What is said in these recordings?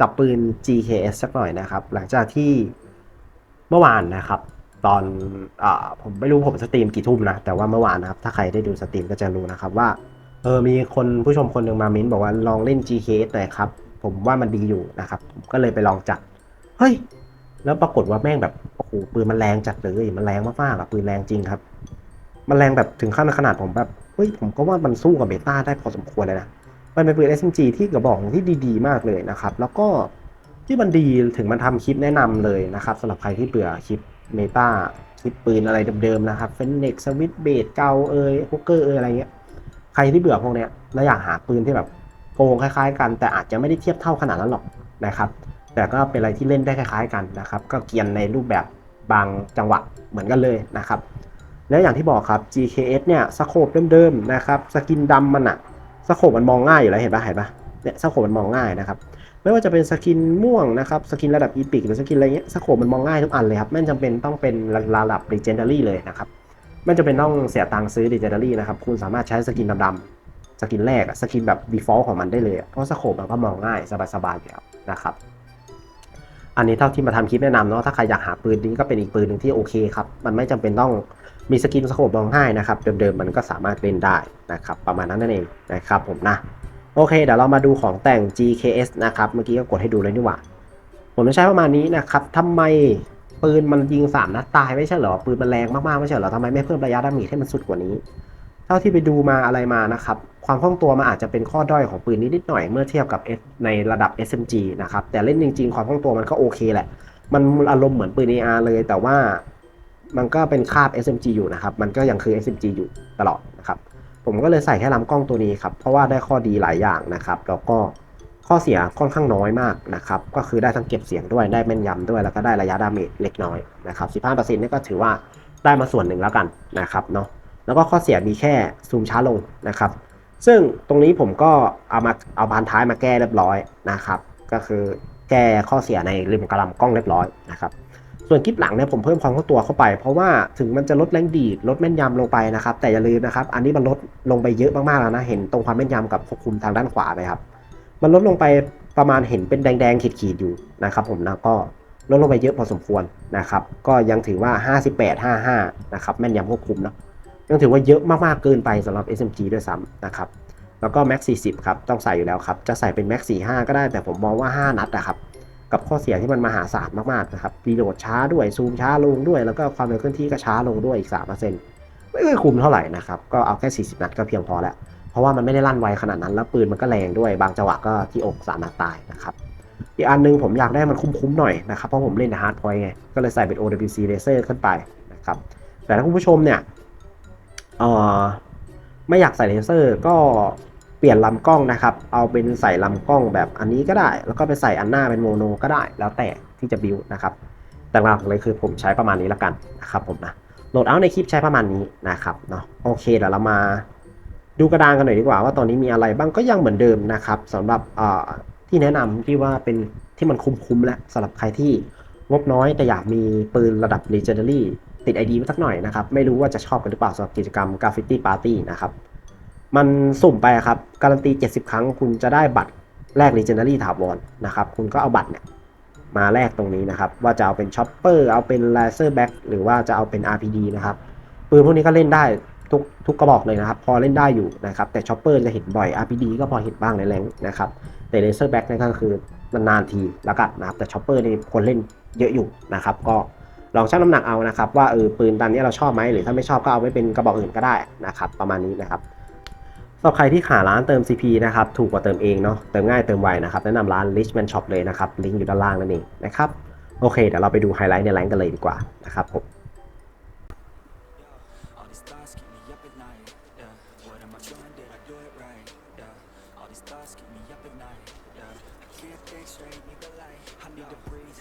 จับปืน GKS สักหน่อยนะครับ หลังจากที่เมื่อวานนะครับ ตอนอผมไม่รู้ผมสตรีมกี่ทุ่มนะ แต่ว่าเมื่อวานนะครับ ถ้าใครได้ดูสตรีมก็จะรู้นะครับว่าเออมีคนผู้ชมคนหนึ่งมาเม้นบอกว่าลองเล่น GKS หน่อยครับ ผมว่ามันดีอยู่นะครับ ก็เลยไปลองจัด เฮ้ย แล้วปรากฏว่าแม่งแบบโอ้โหปืนมันแรงจัดเลยมันแรงมากๆอะปืนแรงจริงครับ มันแรงแบบถึงขั้นขนาดผมแบบเฮ้ยผมก็ว่ามันสู้กับเบต้าได้พอสมควรเลยนะ มันเป็นปืน SMG ที่กระบอกที่ดีๆ มากเลยนะครับ แล้วก็ที่มันดีถึงมันทำคลิปแนะนำเลยนะครับสำหรับใครที่เบื่อคลิปเมตาคลิปปืนอะไรเดิมๆนะครับเฟนเน็กสวิตเบดเกาเอยฮุกเกอร์เอยอะไรเงี้ยใครที่เบื่อพวกเนี้ยแล้วอยากหาปืนที่แบบโกงคล้ายๆ กัน แต่อาจจะไม่ได้เทียบเท่าขนาดนั้นหรอกนะครับ แต่ก็เป็นอะไรที่เล่นได้คล้ายๆ กันนะครับ ก็เกียนในรูปแบบบางจังหวะเหมือนกันเลยนะครับ แล้วอย่างที่บอกครับ GKS เนี่ยสโคปเดิมๆนะครับสกินดำมันอะ สโคปมันมองง่ายอยู่แล้วเห็นปะเห็นปะเนี่ยสโคปมันมองง่ายนะครับไม่ว่าจะเป็นสกินม่วงนะครับสกินระดับอีพิกหรือสกินอะไรเงี้ยสโคปมันมองง่ายทุกอันเลยครับไม่จำเป็นต้องเป็นระดับ Legendary เลยนะครับไม่จำเป็นต้องเสียตังค์ซื้อ Legendary นะครับคุณสามารถใช้สกินดำๆสกินแรกสกินแบบ default ของมันได้เลยเพราะสโคปมันก็มองง่ายสบายๆอยู่แล้วนะครับอันนี้เท่าที่มาทำคลิปแนะนำเนาะถ้าใครอยากหาปืนนี้ก็เป็นอีกปืนหนึ่งที่โอเคครับมันไม่จำเป็นต้อง มีสกินสโคปมองง่ายนะครับเดิมๆมันก็สามารถเล่นได้นะครับประมาณนั้นนั่นเองนะครับผมนะโอเค เดี๋ยวเรามาดูของแต่ง GKS นะครับเมื่อกี้ก็กดให้ดูเลยนี่หว่า ผมจะใช้ประมาณนี้นะครับทำไมปืนมันยิงสามนัดตายไม่ใช่เหรอปืนมันแรงมากๆไม่ใช่เหรอทำไมไม่เพิ่มระยะดาเมจให้มันสุดกว่านี้ เท่าที่ไปดูมาอะไรมานะครับความคล่องตัวมันอาจจะเป็นข้อด้อยของปืนนิดๆหน่อยเมื่อเทียบกับ S ในระดับ SMG นะครับแต่เล่นจริงๆความคล่องตัวมันก็โอเคแหละ มันอารมณ์เหมือนปืน AR เลยแต่ว่า มันก็เป็นคาบ SMG อยู่นะครับ มันก็ยังคือ SMG อยู่ตลอดนะครับ ผมก็เลยใส่แค่ลำกล้องตัวนี้ครับ เพราะว่าได้ข้อดีหลายอย่างนะครับ แล้วก็ข้อเสียค่อนข้างน้อยมากนะครับ ก็คือได้ทั้งเก็บเสียงด้วย ได้แม่นยำด้วย แล้วก็ได้ระยะดาเมจเล็กน้อยนะครับ 15%นี่ก็ถือว่าได้มาส่วนหนึ่งแล้วกันนะครับเนาะ แล้วก็ข้อเสียมีแค่ซูมช้าลงนะครับ ซึ่งตรงนี้ผมก็เอามาเอาบานท้ายมาแก้เรียบร้อยนะครับ ก็คือแก้ข้อเสียในริมกระลำกล้องเรียบร้อยนะครับ ส่วนคลิปหลังเนี่ยผมเพิ่มความเข้าตัวเข้าไป เพราะว่าถึงมันจะลดแรงดีดลดแม่นยำลงไปนะครับ แต่อย่าลืมนะครับ อันนี้มันลดลงไปเยอะมากๆแล้วนะ เห็นตรงความแม่นยำกับควบคุมทางด้านขวาไหมครับ มันลดลงไปประมาณเห็นเป็นแดงๆขีดๆอยู่นะครับผมนะก็ลดลงไปเยอะพอสมควรนะครับ ก็ยังถือว่า 58 55 นะครับ แม่นยำควบคุมเนาะยังถือว่าเยอะมากๆเกินไปสำหรับ SMG ด้วยซ้ำนะครับ แล้วก็ Max 40 ครับ ต้องใส่อยู่แล้วครับ จะใส่เป็น Max 45 ก็ได้แต่ผมมองว่า 5 นัดนะครับ กับข้อเสียที่มันมหาศาลมากๆนะครับรีโหลดช้าด้วยซูมช้าลงด้วย แล้วก็ความเร็วเคลื่อนที่ก็ช้าลงด้วยอีก3%ไม่ค่อยคุ้มเท่าไหร่นะครับ ก็เอาแค่ 40 นัดก็เพียงพอแล้ว เพราะว่ามันไม่ได้ลั่นไวขนาดนั้น แล้วปืนมันก็แรงด้วย บางจังหวะก็ที่อกสามนัดตายนะครับอีกอันนึงผมอยากได้มันคุ้มๆหน่อยนะครับ เพราะผมเล่นในฮาร์ดพอยต์ไง ก็เลยใส่เป็น OWC Laser ขึ้นไปนะครับ แต่ถ้าคุณผู้ชมเนี่ยเอ่อไม่อยากใส่เลเซอร์ก็ ปลี่ยนลำกล้องนะครับ เอาเป็นใส่ลำกล้องแบบอันนี้ก็ได้ แล้วก็ไปใส่อันหน้าเป็นโมโนก็ได้ แล้วแต่ที่จะบิวนะครับ แต่หลักเลยคือผมใช้ประมาณนี้แล้วกันนะครับผมนะ โหลดเอาในคลิปใช้ประมาณนี้นะครับเนาะ โอเคเดี๋ยวเรามาดูกระดานกันหน่อยดีกว่าว่าตอนนี้มีอะไรบ้างก็ยังเหมือนเดิมนะครับสำหรับที่แนะนำที่ว่าเป็นที่มันคุ้มๆแล้วสำหรับใครที่งบน้อยแต่อยากมีปืนระดับ Legendary ติด ID ไว้สักหน่อยนะครับ ไม่รู้ว่าจะชอบกันหรือเปล่าสำหรับกิจกรรม Graffiti Party นะครับ มันสุ่มไปครับ การันตี 70 ครั้ง คุณจะได้บัตรแลก Legendary ถาวรนะครับ คุณก็เอาบัตรเนี่ยมาแลกตรงนี้นะครับ ว่าจะเอาเป็นช็อปเปอร์เอาเป็น Laser Back หรือว่าจะเอาเป็น RPD นะครับปืนพวกนี้ก็เล่นได้ทุกทุกกระบอกเลยนะครับ พอเล่นได้อยู่นะครับ แต่ช็อปเปอร์จะเห็นบ่อย RPD ก็พอเห็นบ้างในแรงนะครับ แต่ Laser Back นี่ก็คือนานๆทีแล้วกันนะครับ แต่ช็อปเปอร์นี่คนเล่นเยอะอยู่นะครับ ก็ลองชั่งน้ำหนักเอานะครับ ว่าเออปืนตอนนี้เราชอบไหมหรือถ้าไม่ชอบก็เอาไว้เป็นกระบอกอื่นก็ได้นะครับ ประมาณนี้นะครับ สำหรับใครที่หาร้านเติม CP นะครับถูกกว่าเติมเองเนาะเติมง่ายเติมไวนะครับแนะนำร้าน Richman Shop เลยนะครับลิงก์อยู่ด้านล่างนั่นเองนะครับโอเคเดี๋ยวเราไปดูไฮไลท์ในแรงกันเลยดีกว่านะครับผม Me up me up can't think straight, the. I need to breathe.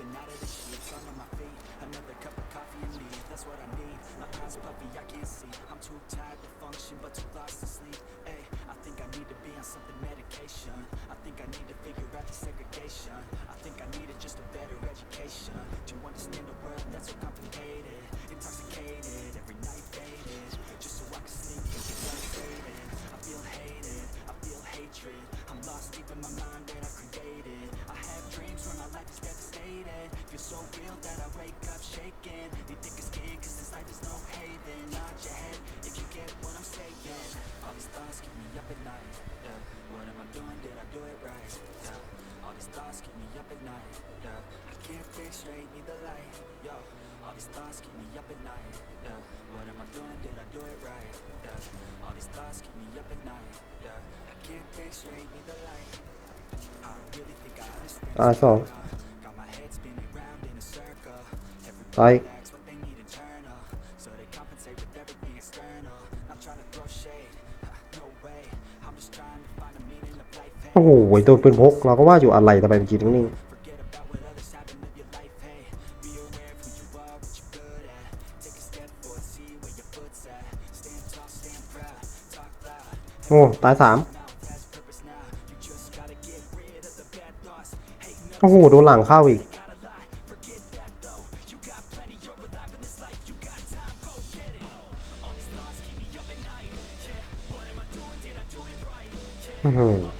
and out of the sheets, under my feet. Another cup of coffee in me, that's what I need. My eyes puffy, I can't see. I'm too tired to function, but too lost to sleep. Ay, I think I need to be on something medication. I think I need to figure out the segregation. I think I needed just a better education. To understand a world that's so complicated, intoxicated, every night faded, just so I can sleep and get. I feel hated, hatred. I'm lost deep in my mind that I created. I have dreams where my life is devastated. Feel so real that I wake up shaking. You think it's skin cause this life is no haven. Nod your head if you get what I'm saying. All these thoughts keep me up at night. Yeah. What am I doing? Did I do it right? Yeah. All these thoughts keep me up at night. Yeah. I can't think straight, need the light. Yo. All these thoughts keep me up at night. Yeah. What am I doing? Did I do it right? Yeah. All these thoughts keep me up อาสองไปโอ้โหตัวปืนพก เราก็ว่าอยู่อะไรทำไมมันกินนี้โอ้ ตายสาม โอ้โหโดนหลังเข้าอีก อืม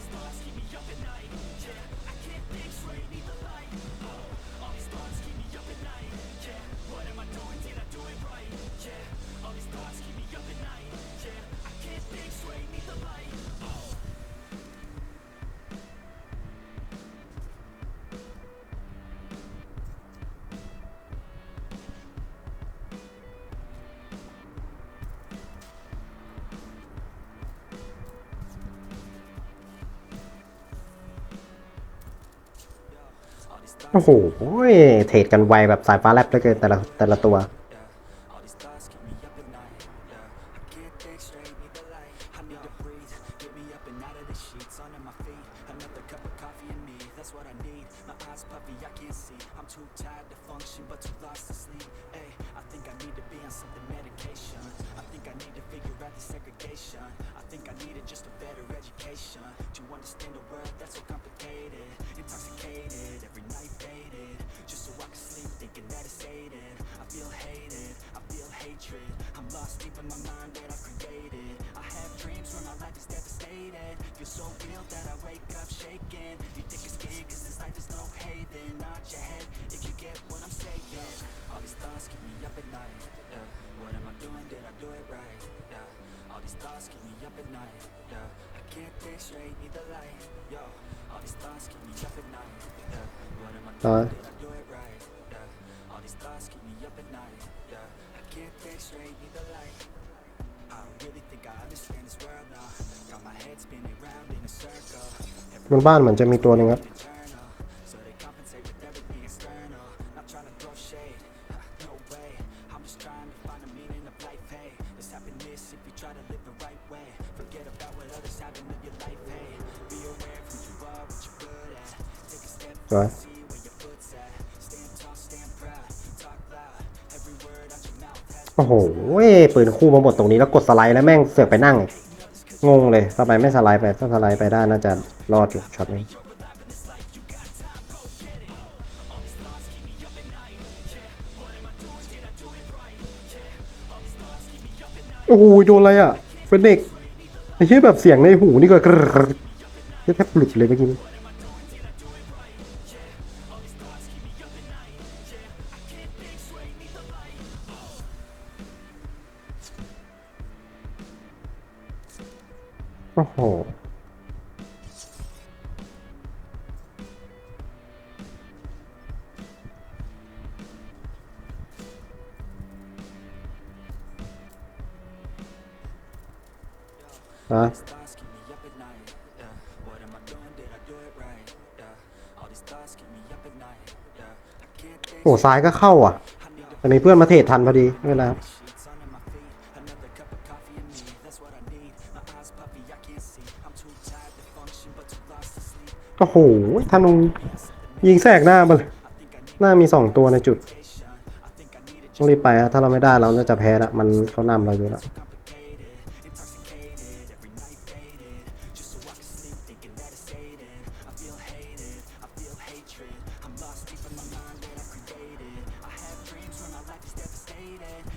โอ้โหเทรดกันไวแบบสายฟ้าแลบเหลือเกินแต่ละแต่ละตัว Yeah, all these thoughts keep me up at night. Yeah, I can't think straight, need the light. I need to breathe, get me up and out of the sheets, under my feet. Another cup of coffee in me, that's what I need. My eyes puffy, I can't see. I'm too tired to function, but too lost to sleep. Ay, I think I need to be on something medication. I think I need to figure out the segregation. I think I needed just a better education to understand a world that's so thinking that it's sated. I feel hated, I feel hatred. I'm lost deep in my mind that I've created. I have dreams where my life is devastated. Feel so real that I wake up shaking. You think it's skin cause this life is no haven. Nod your head if you get what I'm saying. All these thoughts keep me up at night. Yeah. What am I doing? Did I do it right? Yeah. All these thoughts keep me up at night. Yeah. I can't think straight, need the light. Yo, all these thoughts keep me up at night. Yeah. What am I doing? Did I do it right? บนบ้านเหมือนจะมีตัวหนึ่งครับ internal, so they โอ้โหปืนคู่มาหมดตรงนี้แล้วกดสไลด์แล้วแม่งเสือกไปนั่ง งงเลยทำไมไม่สไลด์ไปถ้าสไลด์ไปได้น่าจะรอดอยู่ช็อตนี้โอ้โหโดนอะไรอะเป็นเด็กไอ้เชี่ยแบบเสียงในหูนี่ก็กรรแทบหลุดเลยเมื่อกี้ night. Yeah. I can't think โอ้ซ้ายก็เข้าอะ แต่มีเพื่อนมาเทรดทันพอดีไม่เป็นไโอ้โหธนูยิงแสกหน้ามาเลย I think I need น่ามีสองตัวในจุดต้องรีบไปอะถ้าเราไม่ได้เราจะแพ้ละมันเขานำเราอยู่แล้ว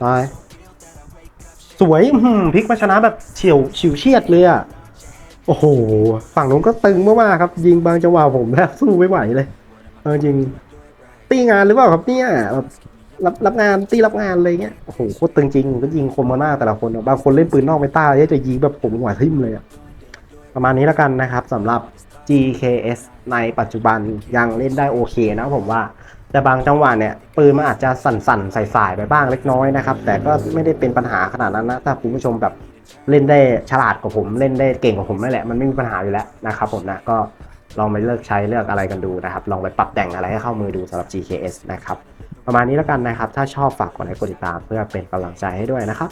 ตายสวยพลิกมาชนะแบบเฉียวฉิวเฉียดเลยอะ โอ้โห ฝั่งนู้นก็ตึงมากๆครับ ยิงบางจังหวะผมแทบสู้ไม่ไหวเลยเอาจริง ตีงานหรือเปล่าครับเนี่ยแบบรับรับงานตีรับงานอะไรเงี้ยโอ้โหโคตรตึงจริงก็ยิงคมมาหน้าแต่ละคนบางคนเล่นปืนนอกไม่ต้าเนี่ยจะยิงแบบผมหัวทิ่มเลยอะประมาณนี้แล้วกันนะครับสำหรับ GKS ในปัจจุบันยังเล่นได้โอเคนะผมว่า แต่บางจังหวะเนี่ย ปืนมันอาจจะสั่นๆใส่ๆไปบ้างเล็กน้อยนะครับ แต่ก็ไม่ได้เป็นปัญหาขนาดนั้นนะ ถ้าคุณผู้ชมแบบ เล่นได้ฉลาดกว่าผม เล่นได้เก่งกว่าผมนั่นแหละมันไม่มีปัญหาอยู่แล้วนะครับผมนะก็ลองไปเลือกใช้เลือกอะไรกันดูนะครับ ลองไปปรับแต่งอะไรให้เข้ามือดูสำหรับ GKS นะครับ ประมาณนี้แล้วกันนะครับ ถ้าชอบฝากกดไลค์กดติดตามเพื่อเป็นกำลังใจให้ด้วยนะครับ